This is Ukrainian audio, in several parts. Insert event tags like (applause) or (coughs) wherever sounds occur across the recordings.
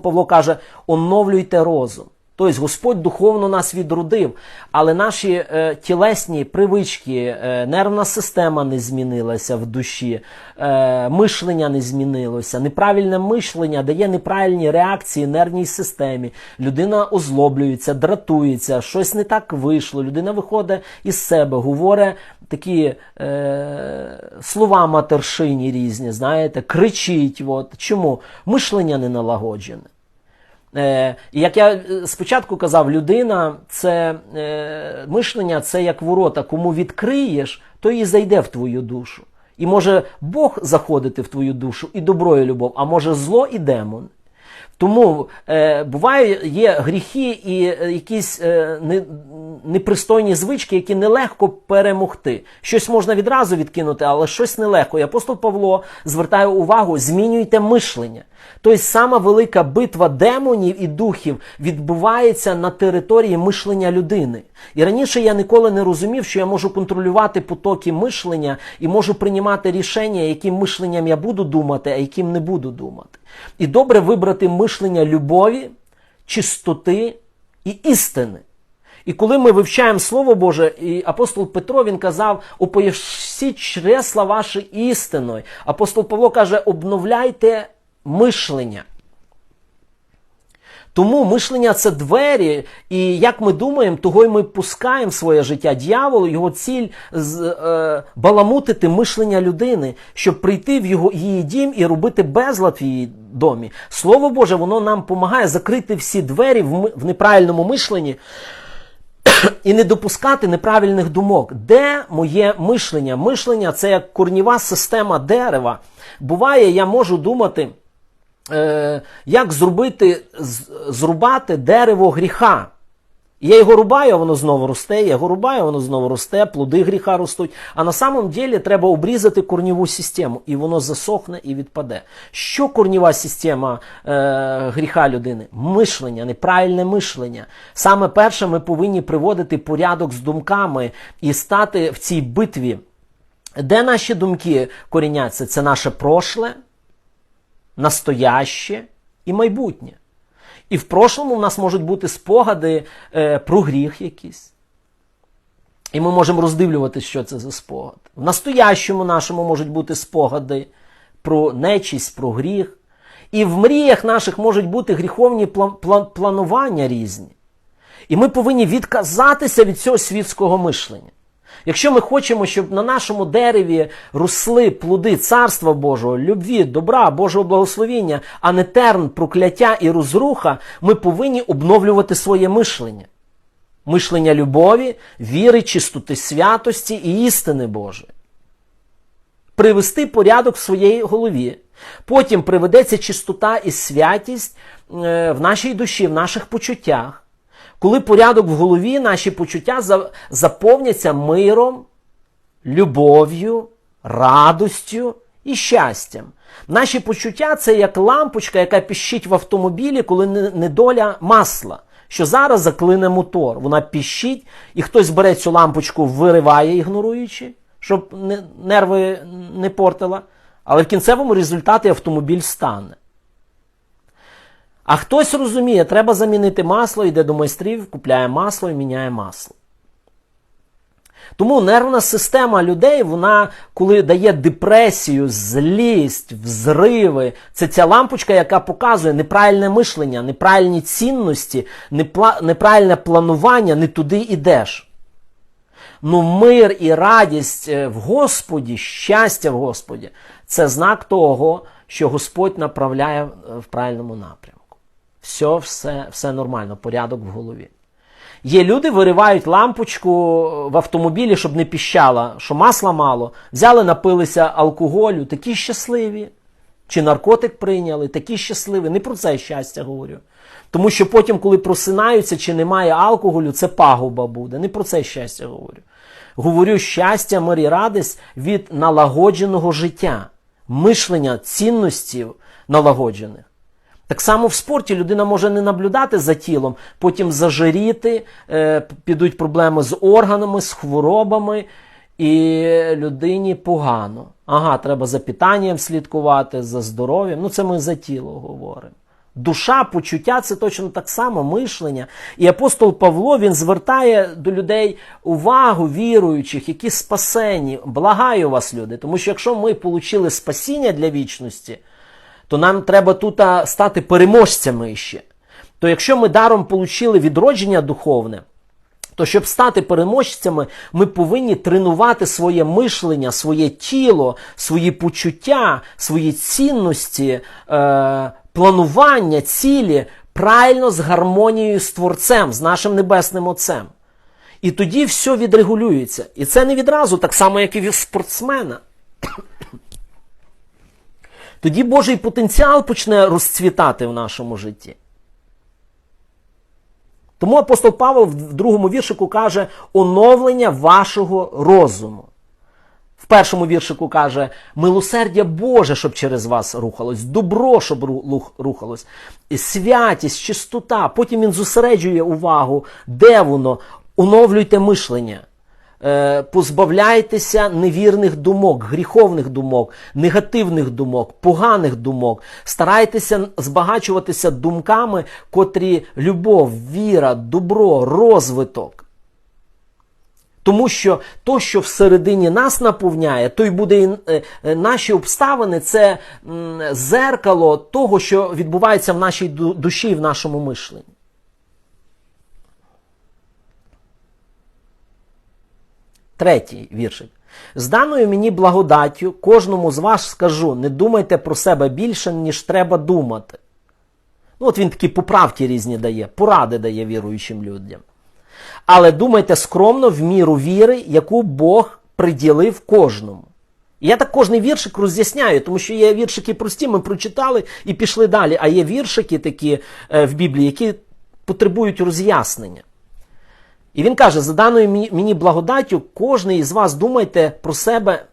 Павло каже: оновлюйте розум. Тобто Господь духовно нас відродив, але наші е, тілесні привички, е, нервна система не змінилася в душі, е, мишлення не змінилося. Неправильне мишлення дає неправильні реакції нервній системі. Людина озлоблюється, дратується, щось не так вийшло. Людина виходить із себе, говорить такі е, слова матершині різні, знаєте, кричить. От. Чому? Мишлення не налагоджене. Е, як я е, спочатку казав, людина це е, мишлення це як ворота, кому відкриєш, то і зайде в твою душу. І може Бог заходити в твою душу і добро і любов, а може зло і демон. Тому е, буває, є гріхи і е, якісь е, не, непристойні звички, які нелегко перемогти. Щось можна відразу відкинути, але щось нелегко. І апостол Павло звертає увагу: змінюйте мишлення. Тобто сама велика битва демонів і духів відбувається на території мишлення людини. І раніше я ніколи не розумів, що я можу контролювати потоки мишлення і можу приймати рішення, яким мишленням я буду думати, а яким не буду думати. І добре вибрати мишлення любові, чистоти і істини. І коли ми вивчаємо Слово Боже, і апостол Петро він казав, опоясіть чресла ваші істиною. Апостол Павло каже, обновляйте мишлення. Тому мишлення це двері, і як ми думаємо, того й ми пускаємо своє життя дьяволу, його ціль з, е, баламутити мишлення людини, щоб прийти в його її дім і робити безлад в її домі. Слово Боже, воно нам допомагає закрити всі двері в, в неправильному мишленні і не допускати неправильних думок. Де моє мишлення? Мишлення це як корніва система дерева. Буває, я можу думати, е, як зробити, зрубати дерево гріха. Я його рубаю, воно знову росте, я його рубаю, воно знову росте, плоди гріха ростуть. А на самом ділі треба обрізати корніву систему, і воно засохне і відпаде. Що корніва система е, гріха людини? Мишлення, неправильне мишлення. Саме перше, ми повинні приводити порядок з думками і стати в цій битві. Де наші думки коріняться? Це наше прошле, настояще і майбутнє. І в прошлому в нас можуть бути спогади е, про гріх якийсь. І ми можемо роздивлюватися, що це за спогад. В настоящому нашому можуть бути спогади про нечість, про гріх. І в мріях наших можуть бути гріховні план- план- планування різні. І ми повинні відказатися від цього світського мишлення. Якщо ми хочемо, щоб на нашому дереві росли плоди Царства Божого, любві, добра, Божого благословіння, а не терн, прокляття і розруха, ми повинні обновлювати своє мишлення. Мишлення любові, віри, чистоти святості і істини Божої. Привести порядок в своїй голові. Потім приведеться чистота і святість е, в нашій душі, в наших почуттях. Коли порядок в голові, наші почуття заповняться миром, любов'ю, радостю і щастям. Наші почуття це як лампочка, яка піщить в автомобілі, коли недоля масла. Що зараз заклине мотор. Вона піщить, і хтось бере цю лампочку, вириває, ігноруючи, щоб нерви не портила. Але в кінцевому результаті автомобіль стане. А хтось розуміє, треба замінити масло, йде до майстрів, купляє масло і міняє масло. Тому нервна система людей, вона, коли дає депресію, злість, взриви, це ця лампочка, яка показує неправильне мишлення, неправильні цінності, неправильне планування, не туди йдеш. Ну, мир і радість е, в Господі, щастя в Господі це знак того, що Господь направляє е, в правильному напрямку. Все, все, все нормально, порядок в голові. Є люди, виривають лампочку в автомобілі, щоб не піщала, що масла мало, взяли, напилися алкоголю, такі щасливі. Чи наркотик прийняли, такі щасливі. Не про це щастя говорю. Тому що потім, коли просинаються, чи немає алкоголю, це пагуба буде. Не про це щастя говорю. Говорю щастя, мир і радість від налагодженого життя, мишлення, цінностів налагоджених. Так само в спорті людина може не наблюдати за тілом, потім зажиріти, е, підуть проблеми з органами, з хворобами, і людині погано. Ага, треба за питанням слідкувати, за здоров'ям. Ну, це ми за тіло говоримо. Душа, почуття це точно так само мишлення. І апостол Павло він звертає до людей увагу віруючих, які спасені. Благаю вас, люди. Тому що якщо ми отримали спасіння для вічності, то нам треба тут стати переможцями ще. То якщо ми даром отримали відродження духовне, то щоб стати переможцями, ми повинні тренувати своє мишлення, своє тіло, свої почуття, свої цінності, е, планування, цілі правильно з гармонією з Творцем, з нашим Небесним Отцем. І тоді все відрегулюється. І це не відразу, так само, як і в спортсмена. Тоді Божий потенціал почне розцвітати в нашому житті. Тому апостол Павло в другому віршику каже оновлення вашого розуму. В першому віршику каже милосердя Боже, щоб через вас рухалось, добро, щоб рухалось, святість, чистота. Потім він зосереджує увагу, де воно. Оновлюйте мишлення. Е, позбавляйтеся невірних думок, гріховних думок, негативних думок, поганих думок. Старайтеся збагачуватися думками, котрі любов, віра, добро, розвиток. Тому що то, що всередині нас наповняє, то й буде і е, е, наші обставини, це зеркало того, що відбувається в нашій душі і в нашому мишленні. Третій віршик. З даною мені благодаттю кожному з вас скажу: не думайте про себе більше, ніж треба думати. Ну, от він такі поправки різні дає, поради дає віруючим людям. Але думайте скромно в міру віри, яку Бог приділив кожному. Я так кожний віршик роз'ясняю, тому що є віршики прості, ми прочитали і пішли далі. А є віршики такі е, в Біблії, які потребують роз'яснення. І він каже: за даною мені- благодаттю, кожен із вас думайте про себе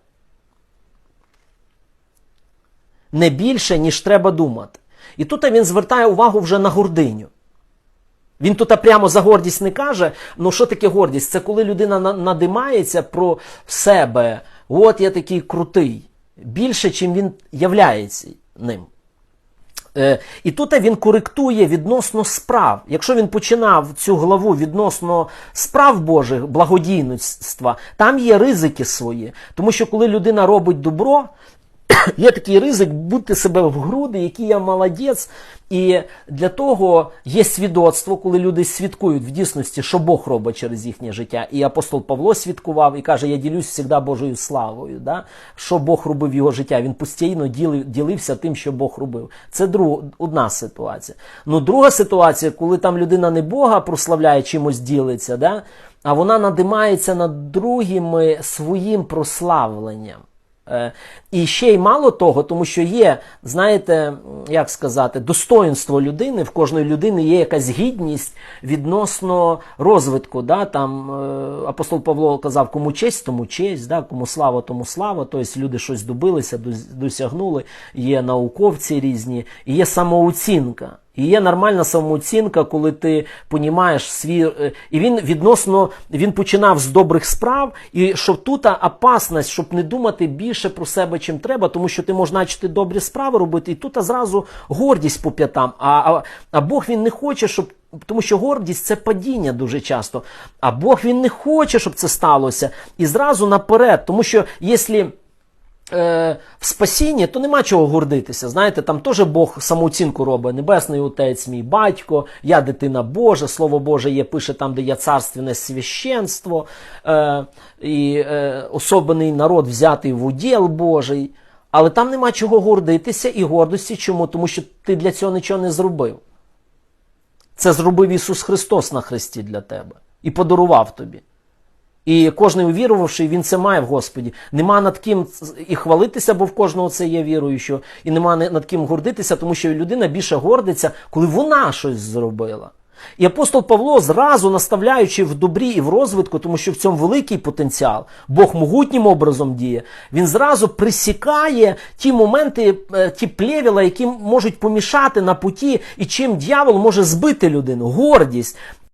не більше, ніж треба думати. І тут він звертає увагу вже на гординю. Він тут прямо за гордість не каже. Ну що таке гордість? Це коли людина надимається про себе. От я такий крутий. Більше, чим він являється ним. Е, І тут він коректує відносно справ. Якщо він починав цю главу відносно справ Божих, благодійництва, там є ризики свої. Тому що коли людина робить добро, (coughs) є такий ризик бути себе в груди, який я молодець. І для того є свідоцтво, коли люди свідкують в дійсності, що Бог робить через їхнє життя. І апостол Павло свідкував і каже: Я ділюсь завжди Божою славою. Да? Що Бог робив його життя. Він постійно ділився тим, що Бог робив. Це друг, одна ситуація. Ну, друга ситуація, коли там людина не Бога прославляє, чимось ділиться, да? а вона надимається над другими своїм прославленням. Е, І ще й мало того, тому що є, знаєте, як сказати, достоинство людини, в кожної людини є якась гідність відносно розвитку. Да? Там е, апостол Павло казав, кому честь, тому честь, да? кому слава, тому слава. Тобто люди щось добилися, досягнули, є науковці різні, і є самооцінка. І є нормальна самооцінка, коли ти понімаєш свій. е, І він відносно він починав з добрих справ, і що тут опасність, щоб не думати більше про себе, чим треба, тому що ти можеш начати добрі справи робити, і тут зразу гордість по п'ятам. А, а, а Бог він не хоче, щоб. Тому що гордість це падіння дуже часто. А Бог він не хоче, щоб це сталося. І зразу наперед, тому що якщо е, в спасінні, то нема чого гордитися. Знаєте, там теж Бог самооцінку робить. Небесний Отець, мій батько, я дитина Божа, Слово Боже є, пише там, де є царственне священство, е, і е, особений народ взятий в уділ Божий. Але там нема чого гордитися і гордості. Чому? Тому що ти для цього нічого не зробив. Це зробив Ісус Христос на Христі для тебе і подарував тобі. І кожен увірувавший, він це має в Господі. Нема над ким і хвалитися, бо в кожного це є віруючого, і нема над ким гордитися, тому що людина більше гордиться, коли вона щось зробила. І апостол Павло зразу наставляючи в добрі і в розвитку, тому що в цьому великий потенціал, Бог могутнім образом діє, він зразу присікає ті моменти, е, ті плевіла, які можуть помішати на путі, і чим дьявол може збити людину, гордість.